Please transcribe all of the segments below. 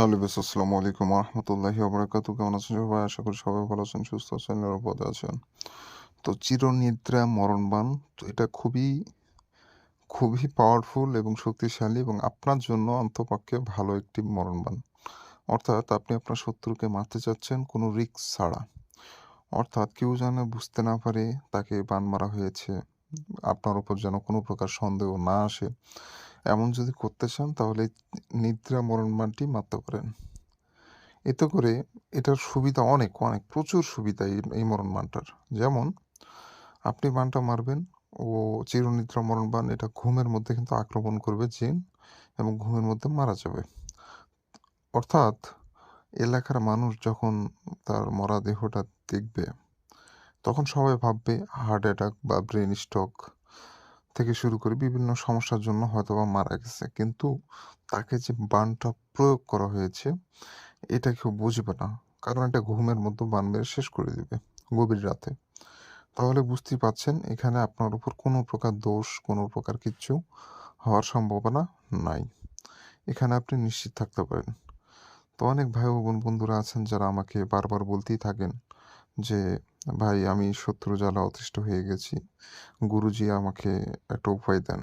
Hello base আসসালামু আলাইকুম রহমতুল্লাহি ওবরাকাতু কেমন আছেন সবাই? আশা করি সবাই ভালো আছেন, সুস্থ আছেন, নিরাপদে আছেন। তো চিরনিদ্রা মরণবান তো এটা খুবই খুবই পাওয়ারফুল এবং শক্তিশালী এবং আপনার জন্য অন্তপক্ষে ভালো একটি মরণবান অর্থাৎ আপনি আপনার শত্রুকে মারতে চাচ্ছেন, কোনো রিস্ক ছাড়া। অর্থাৎ কেউ যেন বুঝতে না পারে, তাকে বান মারা হয়েছে। আপনার উপর যেন কোনো প্রকার সন্দেহ না আসে। এমন যদি করতে চান, তাহলে নিদ্রা মরণ বানটি মারতে পারেন এতে করে এটার সুবিধা অনেক অনেক, প্রচুর সুবিধা এই মরণ বানটার যেমন, আপনি মানটা মারবেন ও চিরনিদ্রা মরণ বান এটা ঘুমের মধ্যে কিন্তু আক্রমণ করবে জিন এবং ঘুমের মধ্যে মারা যাবে। অর্থাৎ, এলাকার মানুষ যখন তার মরা দেহটা দেখবে, তখন সবাই ভাববে, হার্ট অ্যাটাক বা ব্রেন স্ট্রোক থেকে শুরু করে বিভিন্ন সমস্যার জন্য হয়তো বা মারা গেছে। কিন্তু তাকে যে বানটা প্রয়োগ করা হয়েছে, এটা কেউ বুঝবে না। কারণ এটা ঘুমের মধ্যে বান মেরে শেষ করে দিবে গভীর রাতে। তাহলে বুঝতেই পাচ্ছেন, এখানে আপনার উপর কোনো প্রকার দোষ, কোনো প্রকার কিচ্ছু হওয়ার সম্ভাবনা নাই। এখানে আপনি নিশ্চিত থাকতে পারেন। তো অনেক ভাই বোন বন্ধুরা আছেন যারা আমাকে বারবার বলতেই থাকেন যে ভাই, আমি শত্রু জ্বালা অতিষ্ঠ হয়ে গেছি, গুরুজি আমাকে একটা উপায় দেন।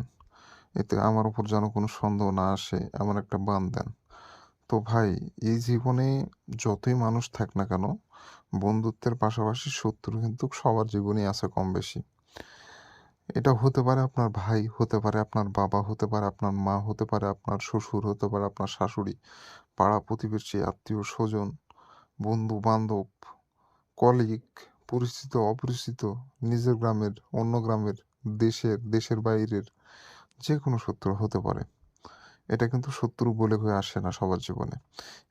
এতে আমার উপর যেন কোনো সন্দেহ না আসে, এমন একটা বান দেন। তো ভাই, এই জীবনে যতই মানুষ থাক না কেন, বন্ধুত্বের পাশাপাশি শত্রু কিন্তু সবার জীবনেই আছে কম বেশি। এটা হতে পারে আপনার ভাই, হতে পারে আপনার বাবা, হতে পারে আপনার মা, হতে পারে আপনার শ্বশুর, হতে পারে আপনার শাশুড়ি, পাড়া প্রতিবেশী, আত্মীয় স্বজন বন্ধু বান্ধব কলিগ পরিচিত, অপরিচিত নিজের গ্রামের, অন্য গ্রামের, দেশের দেশের বাইরের যে কোনো শত্রু হতে পারে। এটা কিন্তু শত্রু বলে হয়ে আসে না সবার জীবনে।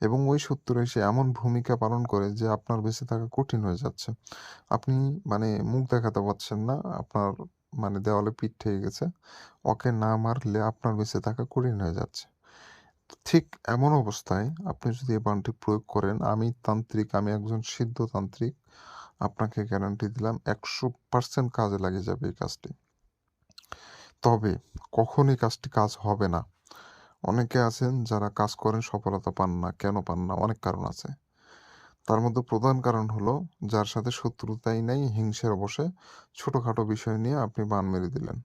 এবং ওই শত্রু এসে এমন ভূমিকা পালন করে যে আপনার বেঁচে থাকা কঠিন হয়ে যাচ্ছে। আপনি মানে মুখ দেখাতে পারছেন না, আপনার মানে দেওয়ালে পিঠ ঠেকে গেছে। ওকে না মারলে আপনার বেঁচে থাকা কঠিন হয়ে যাচ্ছে। ঠিক এমন অবস্থায় আপনি যদি এই বানটি প্রয়োগ করেন, আমি তান্ত্রিক, আমি একজন সিদ্ধ তান্ত্রিক আপনাকে গ্যারান্টি দিলাম একশো পার্সেন্ট কাজে লাগে যাবে এই কাজটি। তবে কখনই কাজটি কাজ হবে না। অনেকে আছেন যারা কাজ করেন, সফলতা পান না। কেন পান না? অনেক কারণ আছে। তার মধ্যে প্রধান কারণ হলো, যার সাথে শত্রুতাই নেই, হিংসের বসে ছোটোখাটো বিষয় নিয়ে আপনি বান মেরে দিলেন।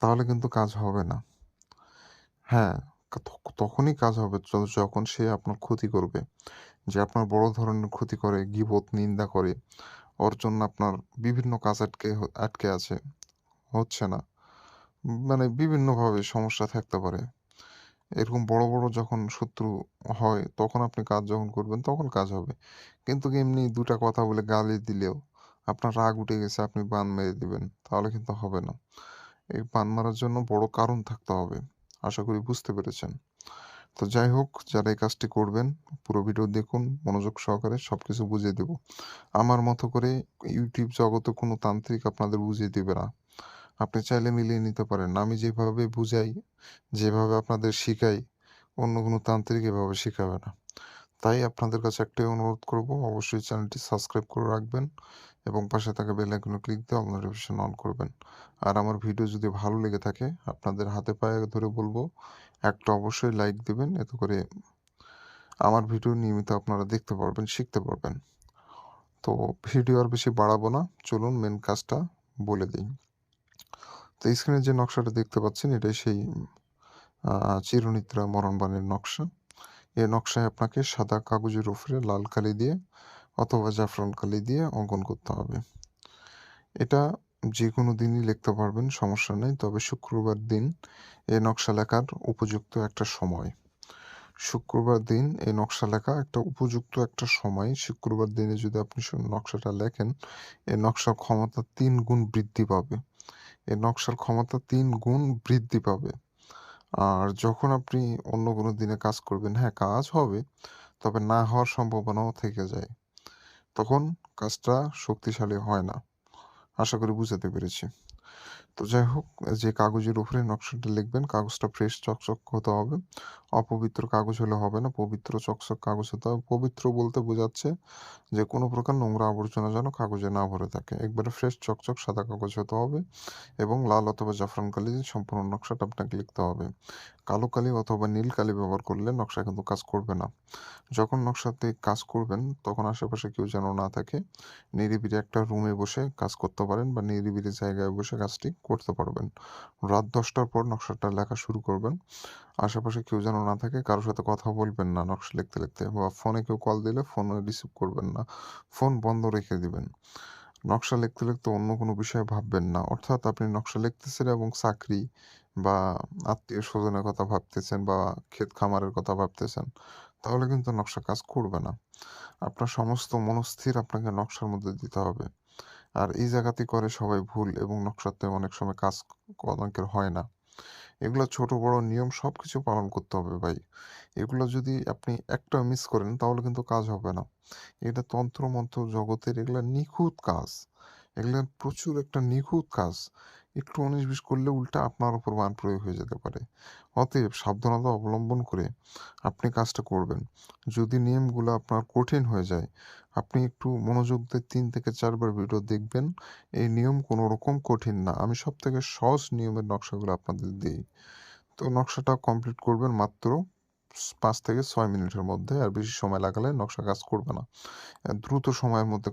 তাহলে কিন্তু কাজ হবে না। হ্যাঁ তখনই কাজ হবে যখন সে আপনার ক্ষতি করবে। যে আপনার বড় ধরনের ক্ষতি করে, গিবত, নিন্দা করে ওর জন্য আপনার বিভিন্ন কাজ আটকে আটকে আছে। হচ্ছে না। মানে বিভিন্নভাবে সমস্যা থাকতে পারে। এরকম বড় বড় যখন শত্রু হয়, তখন আপনি কাজ যখন করবেন, তখন কাজ হবে। কিন্তু এমনি দুটা কথা বলে গালি দিলেও আপনার রাগ উঠে গেছে, আপনি বান মেরে দিবেন, তাহলে কিন্তু হবে না। এই বান মারার জন্য বড় কারণ থাকতে হবে। আশা করি বুঝতে পেরেছেন। তো যাই হোক, যারা এই কাজটি করবেন, পুরো ভিডিও দেখুন, মনোযোগ সহকারে সব কিছু বুঝিয়ে দেব। আমার মতো করে ইউটিউব জগতে কোনো তান্ত্রিক আপনাদের বুঝিয়ে দেবে না। আপনি চাইলে মিলিয়ে নিতে পারেন। আমি যেভাবে বুঝাই, যেভাবে আপনাদের শিখাই, অন্য কোনো তান্ত্রিক এভাবে শেখাবে না। তাই আপনাদের কাছে একটাই অনুরোধ করব, অবশ্যই চ্যানেলটি সাবস্ক্রাইব করে রাখবেন এবং পাশে থাকা বেল আইকনে ক্লিক দিয়ে অল নোটিফিকেশন অন করবেন। আর আমার ভিডিও যদি ভালো লেগে থাকে, আপনাদের হাতে পায়ে ধরে বলব একটা অবশ্যই লাইক দিবেন, এতে করে আমার ভিডিও নিয়মিত আপনারা দেখতে পারবেন, শিখতে পারবেন। তো ভিডিও আর বেশি বাড়াবো না, চলুন মেন কাজটা বলে দিই। তো স্ক্রিনে যে নকশাটা দেখতে পাচ্ছেন, এটাই সেই চিরনিদ্রা মরণবাণীর নকশা। এই নকশায় আপনাকে সাদা কাগজের উপরে লাল কালি দিয়ে অথবা জাফরান কালি দিয়ে অঙ্কন করতে হবে। এটা যে কোনো দিনই লিখতে পারবেন, সমস্যা নেই। তবে শুক্রবার দিন এই নকশা লেখার উপযুক্ত একটা সময়। শুক্রবার দিন এই নকশা লেখা একটা উপযুক্ত একটা সময়। শুক্রবার দিনে যদি আপনি নকশাটা লেখেন, এই নকশার ক্ষমতা তিন গুণ বৃদ্ধি পাবে। এই নকশার ক্ষমতা তিন গুণ বৃদ্ধি পাবে। আর যখন আপনি অন্য কোনো দিনে কাজ করবেন হ্যাঁ কাজ হবে, তবে না হওয়ার সম্ভাবনাও থেকে যায়। তখন কাজটা শক্তিশালী হয় না। আশা করি বুঝাতে পেরেছি। তো যাই হোক, যে কাগজের উপরে নকশাটা লিখবেন, কাগজটা ফ্রেশ চকচক হতে হবে। অপবিত্র কাগজ হলে হবে না, পবিত্র চকচক কাগজ হতে হবে। পবিত্র বলতে বোঝাচ্ছে যে কোনো প্রকার নোংরা আবর্জনা যেন কাগজে না ভরে থাকে। একবারে ফ্রেশ চকচক সাদা কাগজ হতে হবে এবং লাল অথবা জাফরান কালি সম্পূর্ণ নকশাটা আপনাকে লিখতে হবে। কালো কালি অথবা নীল কালি ব্যবহার করলে নকশা কিন্তু কাজ করবে না। যখন নকশাতে কাজ করবেন, তখন আশেপাশে কেউ যেন না থাকে, নিরিবিলি একটা রুমে বসে কাজ করতে পারেন বা নিরিবিলি জায়গায় বসে কাজটি করতে পারবেন। রাত দশটার পর নকশাটা লেখা শুরু করবেন। আশেপাশে কেউ যেন না থাকে, কারোর সাথে কথা বলবেন না নকশা লিখতে লিখতে বা ফোনে কেউ কল দিলে ফোন রিসিভ করবেন না, ফোন বন্ধ রেখে দিবেন। নকশা লিখতে লিখতে অন্য কোনো বিষয়ে ভাববেন না। অর্থাৎ আপনি নকশা লিখতেছেন এবং চাকরি বা আত্মীয় স্বজনের কথা ভাবতেছেন বা ক্ষেত খামারের কথা ভাবতেছেন, তাহলে কিন্তু নকশা কাজ করবে না। আপনার সমস্ত মনস্থির আপনাকে নকশার মধ্যে দিতে হবে। আর এই জায়গাতে করে সবাই ভুল এবং নকশাতে অনেক সময় কাজ অনেকের হয় না। এগুলো ছোট, বড় নিয়ম সব কিছু পালন করতে হবে ভাই। এগুলো যদি আপনি একটা মিস করেন তাহলে কিন্তু কাজ হবে না। এটা তন্ত্র মন্ত্র জগতের এগুলো নিখুঁত কাজ। এগুলা প্রচুর একটা নিখুঁত কাজ। একটু উনিশ বিশ করলে উল্টা আপনার উপর মান প্রয়োগ হয়ে যেতে পারে। অতএব সাবধানতা অবলম্বন করে আপনি কাজটা করবেন। যদি নিয়মগুলো আপনার কঠিন হয়ে যায়, আপনি একটু মনোযোগ দিয়ে তিন থেকে চারবার ভিডিও দেখবেন। এই নিয়ম কোনো রকম কঠিন না। আমি সব থেকে সহজ নিয়মের নকশাগুলো আপনাদের দিই। তো নকশাটা কমপ্লিট করবেন মাত্র পাঁচ থেকে ছয় মিনিটের মধ্যে আর বেশি সময় লাগালে নকশা কাজ করবে না। দ্রুত সময়ের মধ্যে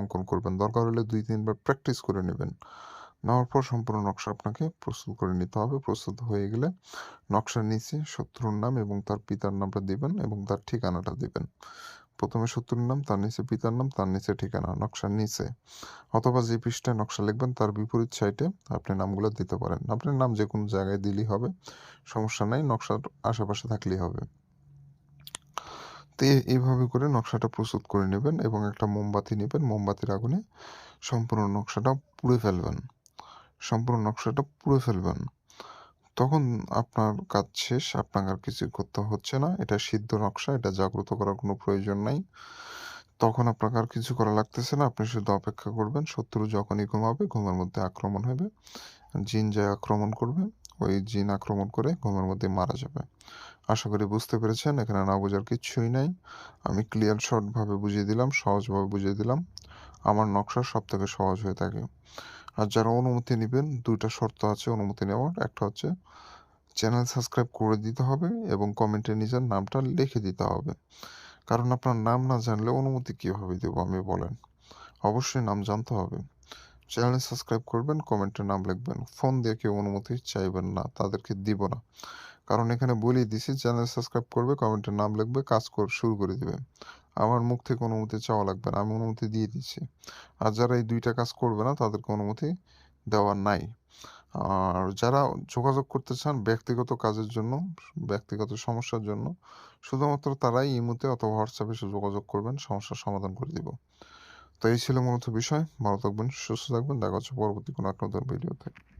অঙ্কন করবেন। দরকার হলে দুই, তিনবার প্র্যাকটিস করে নেবেন। নেওয়ার পর সম্পূর্ণ নকশা আপনাকে প্রস্তুত করে নিতে হবে। প্রস্তুত হয়ে গেলে নকশার নিচে শত্রুর নাম এবং তার পিতার নামটা দিবেন এবং তার ঠিকানাটা দিবেন। প্রথমে শত্রুর নাম, তার নিচে পিতার নাম, তার নিচে ঠিকানা, নকশার নিচে। অথবা যে পৃষ্ঠায় নকশা লিখবেন, তার বিপরীত সাইডে আপনি নামগুলো দিতে পারেন। আপনার নাম যে কোনো জায়গায় দিলেই হবে, সমস্যা নাই, নকশার আশেপাশে থাকলেই হবে। তো এইভাবে করে নকশাটা প্রস্তুত করে নেবেন এবং একটা মোমবাতি নেবেন, মোমবাতির আগুনে সম্পূর্ণ নকশাটা পুড়ে ফেলবেন। সম্পূর্ণ নকশাটা পুড়ে ফেলবেন। তখন আপনার কাজ শেষ, আপনাকে আর কিছু করতে হচ্ছে না। এটা সিদ্ধ নকশা, এটা জাগ্রত করার কোনো প্রয়োজন নাই। তখন আপনাকে আর কিছু করা লাগতেছে না। আপনি শুধু অপেক্ষা করবেন, শত্রু যখনই ঘুমাবে, ঘুমের মধ্যে আক্রমণ হবে। জিন যায় আক্রমণ করবে, ওই জিন আক্রমণ করে ঘুমের মধ্যে মারা যাবে। আশা করি বুঝতে পেরেছেন, এখানে না বোঝার কিচ্ছুই নাই। আমি ক্লিয়ার শর্টভাবে বুঝিয়ে দিলাম, সহজভাবে বুঝিয়ে দিলাম। আমার নকশা সব থেকে সহজ হয়ে থাকে। আর যারা অনুমতি নেবেন, দুইটা শর্ত আছে অনুমতি নেওয়ার। একটা হচ্ছে, চ্যানেল সাবস্ক্রাইব করে দিতে হবে এবং কমেন্টে নিজের নামটা লিখে দিতে হবে। কারণ আপনার নাম না জানলে অনুমতি কীভাবে দেবো আমি বলেন। অবশ্যই নাম জানতে হবে। চ্যানেল সাবস্ক্রাইব করবেন কমেন্টে নাম লিখবেন। ফোন দিয়ে কেউ অনুমতি চাইবেন না, তাদেরকে দিব না। কারণ এখানে বলেই দিছি, চ্যানেল সাবস্ক্রাইব করবে কমেন্টে নাম লিখবে, কাজ শুরু করে দিবে। আমার মুখ থেকে অনুমতি চাওয়া লাগবে না, আমি অনুমতি দিয়ে দিচ্ছি। আর যারা এই দুইটা কাজ করবে না, তাদেরকে অনুমতি দেওয়া নাই। আর যারা যোগাযোগ করতে চান ব্যক্তিগত কাজের জন্য, ব্যক্তিগত সমস্যার জন্য, শুধুমাত্র তারাই ইমুতে অথবা হোয়াটসঅ্যাপে যোগাযোগ করবেন, সমস্যার সমাধান করে দিব। তো এই ছিল মূলত বিষয়। ভালো থাকবেন, সুস্থ থাকবেন। দেখা হচ্ছে পরবর্তী কোনো এক নতুন ভিডিওতে